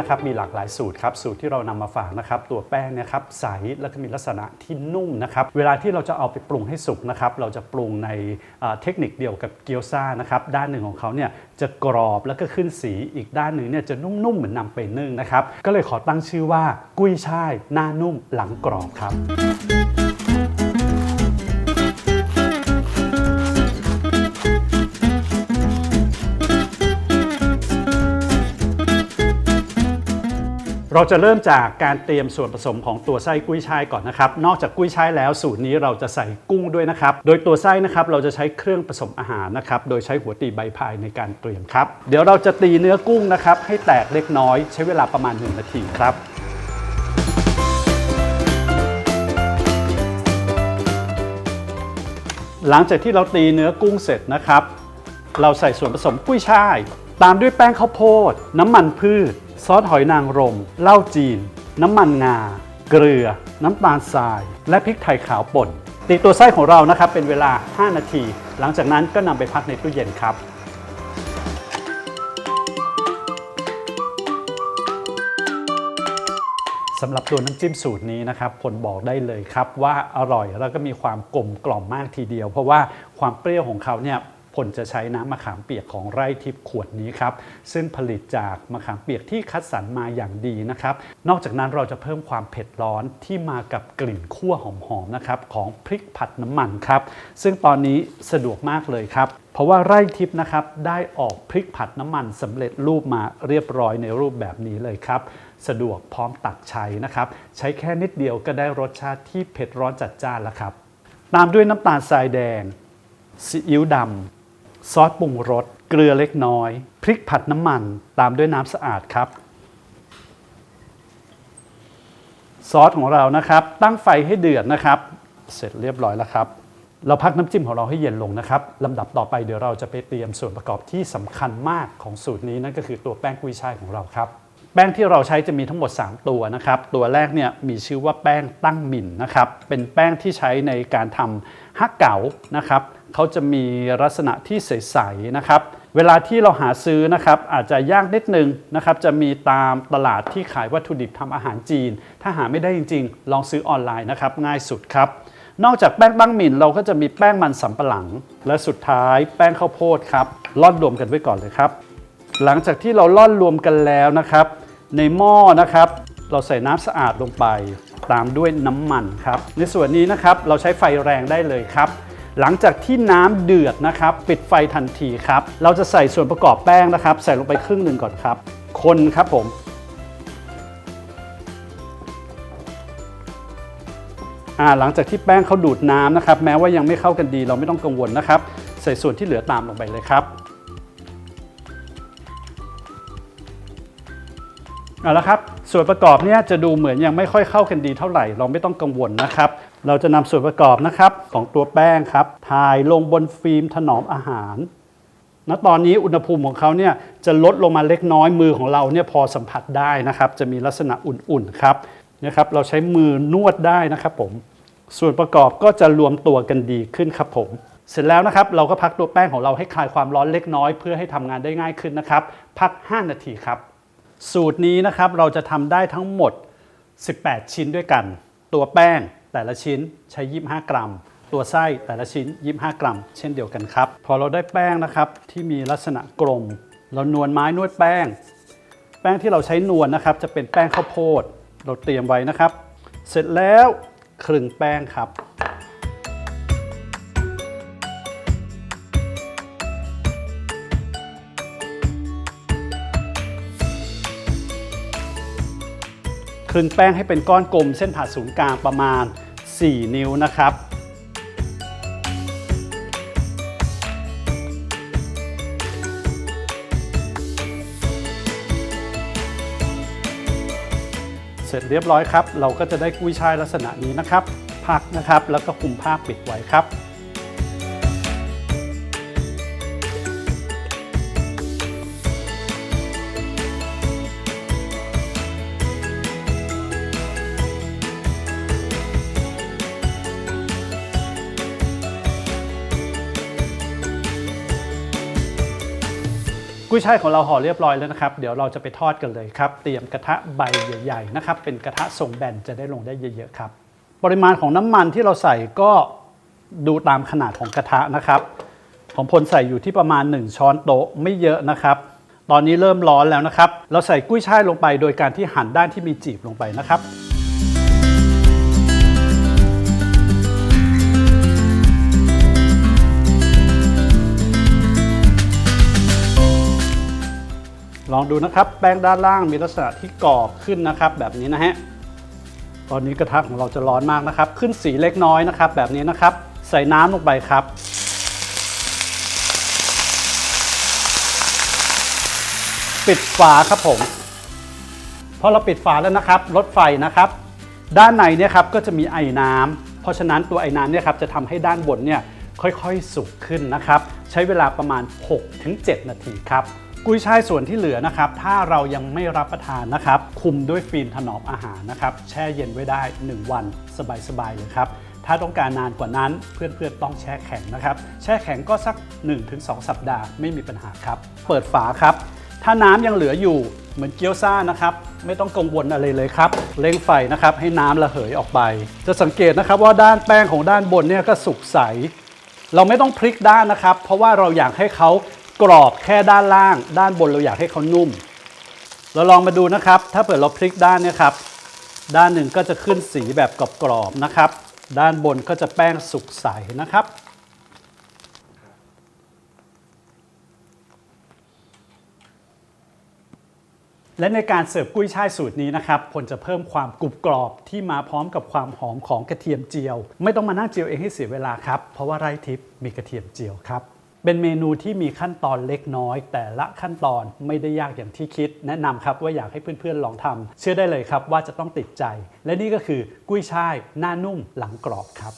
นะครับมีหลากหลายสูตรครับสูตรที่เรานำมาฝากนะครับตัวแป้งเนี่ยครับใสแล้วก็มีลักษณะที่นุ่มนะครับเวลาที่เราจะเอาไปปรุงให้สุกนะครับเราจะปรุงในเทคนิคเดียวกับเกี๊ยวซ่านะครับด้านหนึ่งของเขาเนี่ยจะกรอบแล้วก็ขึ้นสีอีกด้านหนึ่งเนี่ยจะนุ่มๆเหมือนนำไปนึ่งนะครับก็เลยขอตั้งชื่อว่ากุ้ยช่ายหน้านุ่มหลังกรอบครับ เราจะเริ่มจากการเตรียมส่วนผสมของตัวไส้กุ้ยช่ายก่อนนะครับ นอกจากกุ้ยช่ายแล้วสูตรนี้เราจะใส่กุ้งด้วยนะครับ โดยตัวไส้นะครับเราจะใช้เครื่องผสมอาหารนะครับ โดยใช้หัวตีใบพายในการเตรียมครับ เดี๋ยวเราจะตีเนื้อกุ้งนะครับให้แตกเล็กน้อยใช้เวลาประมาณ 1 นาทีครับหลังจากที่เราตีเนื้อกุ้งเสร็จนะครับ เราใส่ส่วนผสมกุ้ยช่าย ตามด้วยแป้งข้าวโพด น้ำมันพืช ซอสหอยนางรม เหล้าจีน น้ำมันงา เกลือ น้ำตาลทราย และพริกไทยขาวป่น ตีตัวไส้ของเรานะครับเป็นเวลา 5 นาที หลังจากนั้นก็นำไปพักในตู้เย็นครับสำหรับตัวน้ำจิ้มสูตรนี้นะครับผลบอกได้เลยครับว่าอร่อยแล้วก็มีความกลมกล่อมมากทีเดียว เพราะว่าความเปรี้ยวของเขาเนี่ย ผลจะใช้น้ำมะขามเปียกของไร่ทิพย์ขวดนี้ครับซึ่งผลิตจากมะขามเปียกที่คัดสรรมาอย่างดีนะครับ นอกจากนั้นเราจะเพิ่มความเผ็ดร้อนที่มากับกลิ่นคั่วหอมๆนะครับของพริกผัดน้ำมันครับซึ่งตอนนี้สะดวกมากเลยครับเพราะว่าไร่ทิพย์นะครับได้ออกพริกผัดน้ำมันสำเร็จรูปมาเรียบร้อยในรูปแบบนี้เลยครับ สะดวกพร้อมตักใช้นะครับ ใช้แค่นิดเดียวก็ได้รสชาติที่เผ็ดร้อนจัดจ้านแล้วครับตามด้วยน้ำตาลทรายแดงซีอิ๊วดำ ซอสปรุงรส เกลือเล็กน้อย พริกผัดน้ำมันตามด้วยน้ำสะอาดครับ ซอสของเรานะครับ ตั้งไฟให้เดือดนะครับ เสร็จเรียบร้อยแล้วครับ เราพักน้ำจิ้มของเราให้เย็นลงนะครับลำดับต่อไปเดี๋ยวเราจะไปเตรียมส่วนประกอบที่สำคัญมากของสูตรนี้นั่นก็คือตัวแป้งกุยช่ายของเราครับแป้งที่เราใช้จะมีทั้งหมด 3 ตัวนะครับ ตัวแรกเนี่ยมีชื่อว่าแป้งตั้งหมิ่นนะครับ เป็นแป้งที่ใช้ในการทำฮักเก๋านะครับ เขาจะมีลักษณะที่ใสๆนะครับ เวลาที่เราหาซื้อนะครับอาจจะยากนิดนึงนะครับ จะมีตามตลาดที่ขายวัตถุดิบทำอาหารจีน ถ้าหาไม่ได้จริง ๆ ลองซื้อออนไลน์นะครับ ง่ายสุดครับ นอกจากแป้งตั้งหมิ่นเราก็จะมีแป้งมันสำปะหลัง และสุดท้ายแป้งข้าวโพดครับร่อนรวมกันไว้ก่อนเลยครับ หลังจากที่เราล่อนรวมกันแล้วนะครับ ในหม้อนะครับ เราใส่น้ำสะอาดลงไป ตามด้วยน้ำมันครับ ในส่วนนี้นะครับเราใช้ไฟแรงได้เลยครับ หลังจากที่น้ำเดือดนะครับปิดไฟทันทีครับ เราจะใส่ส่วนประกอบแป้งนะครับ ใส่ลงไปครึ่งหนึ่งก่อนครับ คนครับผมหลังจากที่แป้งเขาดูดน้ำนะครับ แม้ว่ายังไม่เข้ากันดีเราไม่ต้องกังวลนะครับ ใส่ส่วนที่เหลือตามลงไปเลยครับ เอาละครับ ส่วนประกอบเนี่ยจะดูเหมือนยังไม่ค่อยเข้ากันดีเท่าไหร่ เราไม่ต้องกังวลนะครับ เราจะนำส่วนประกอบนะครับของตัวแป้งครับถ่ายลงบนฟิล์มถนอมอาหาร ณ ตอนนี้อุณหภูมิของเขาเนี่ยจะลดลงมาเล็กน้อยมือของเราเนี่ยพอสัมผัสได้นะครับ จะมีลักษณะอุ่นๆครับนะครับ เราใช้มือนวดได้นะครับผม ส่วนประกอบก็จะรวมตัวกันดีขึ้นครับผมเสร็จแล้วนะครับ เราก็พักตัวแป้งของเราให้คลายความร้อนเล็กน้อยเพื่อให้ทำงานได้ง่ายขึ้นนะครับ พัก 5 นาทีครับ สูตรนี้นะครับเราจะทำได้ทั้งหมด 18 ชิ้นด้วยกัน ตัวแป้งแต่ละชิ้นใช้ 25 กรัม ตัวไส้แต่ละชิ้น 25 กรัม เช่นเดียวกันครับ พอเราได้แป้งนะครับที่มีลักษณะกลม เรานวลไม้นวดแป้ง แป้งที่เราใช้นวลนะครับ จะเป็นแป้งข้าวโพด เราเตรียมไว้นะครับ เสร็จแล้วครึ่งแป้งครับ คลึงแป้งให้เป็นก้อนกลม เส้นผ่าศูนย์กลางประมาณ 4 นิ้วนะครับเสร็จเรียบร้อยครับ เราก็จะได้กุ้ยช่ายลักษณะนี้นะครับ พักนะครับ แล้วก็คุมผ้าปิดไว้ครับ กุ้ยช่ายของเราห่อเรียบร้อยแล้วนะครับ เดี๋ยวเราจะไปทอดกันเลยครับ เตรียมกระทะใบใหญ่ๆนะครับ เป็นกระทะทรงแบนจะได้ลงได้เยอะๆครับ ปริมาณของน้ำมันที่เราใส่ก็ดูตามขนาดของกระทะนะครับ ของพลใส่อยู่ที่ประมาณ 1 ช้อนโต๊ะไม่เยอะนะครับ ตอนนี้เริ่มร้อนแล้วนะครับ เราใส่กุ้ยช่ายลงไปโดยการที่หั่นด้านที่มีจีบลงไปนะครับ ลองดูนะครับ แป้งด้านล่างมีลักษณะที่กรอบขึ้นนะครับ แบบนี้นะฮะตอนนี้กระทะของเราจะร้อนมากนะครับ ขึ้นสีเล็กน้อยนะครับ แบบนี้นะครับ ใส่น้ำลงไปครับปิดฝาครับผมพอเราปิดฝาแล้วนะครับลดไฟนะครับ ด้านในเนี่ยครับก็จะมีไอ้น้ำเพราะฉะนั้นตัวไอ้น้ำเนี่ยครับจะทำให้ด้านบนเนี่ยค่อยๆสุกขึ้นนะครับ ใช้เวลาประมาณ 6-7 นาทีครับ กุยช่ายส่วนที่เหลือนะครับ ถ้าเรายังไม่รับประทานนะครับ คุมด้วยฟิล์มถนอมอาหารนะครับ แช่เย็นไว้ได้ 1 วันสบายๆเลยครับ ถ้าต้องการนานกว่านั้นเพื่อนๆต้องแช่แข็งนะครับ แช่แข็งก็สัก 1-2 สัปดาห์ไม่มีปัญหาครับ เปิดฝาครับ ถ้าน้ำยังเหลืออยู่เหมือนเกี๊ยวซ่านะครับไม่ต้องกังวลอะไรเลยครับเร่งไฟนะครับให้น้ำระเหยออกไป จะสังเกตนะครับว่าด้านแป้งของด้านบนเนี่ยก็สุกใส เราไม่ต้องพลิกด้านนะครับ เพราะว่าเราอยากให้เขา กรอบแค่ด้านล่าง ด้านบนเราอยากให้เขานุ่ม เราลองมาดูนะครับ ถ้าเปิดเราพลิกด้านเนี่ยครับ ด้านหนึ่งก็จะขึ้นสีแบบกรอบๆนะครับ ด้านบนก็จะแป้งสุกใสนะครับและในการเสิร์ฟกุ้ยช่ายสูตรนี้นะครับผลจะเพิ่มความกรุบกรอบที่มาพร้อมกับความหอมของกระเทียมเจียว ไม่ต้องมานั่งเจียวเองให้เสียเวลาครับ เพราะว่าไร่ทิพย์มีกระเทียมเจียวครับ เป็นเมนูที่มีขั้นตอนเล็กน้อย แต่ละขั้นตอนไม่ได้ยากอย่างที่คิด แนะนำครับว่าอยากให้เพื่อนๆลองทำเชื่อได้เลยครับว่าจะต้องติดใจ และนี่ก็คือกุ้ยช่ายหน้านุ่มหลังกรอบครับ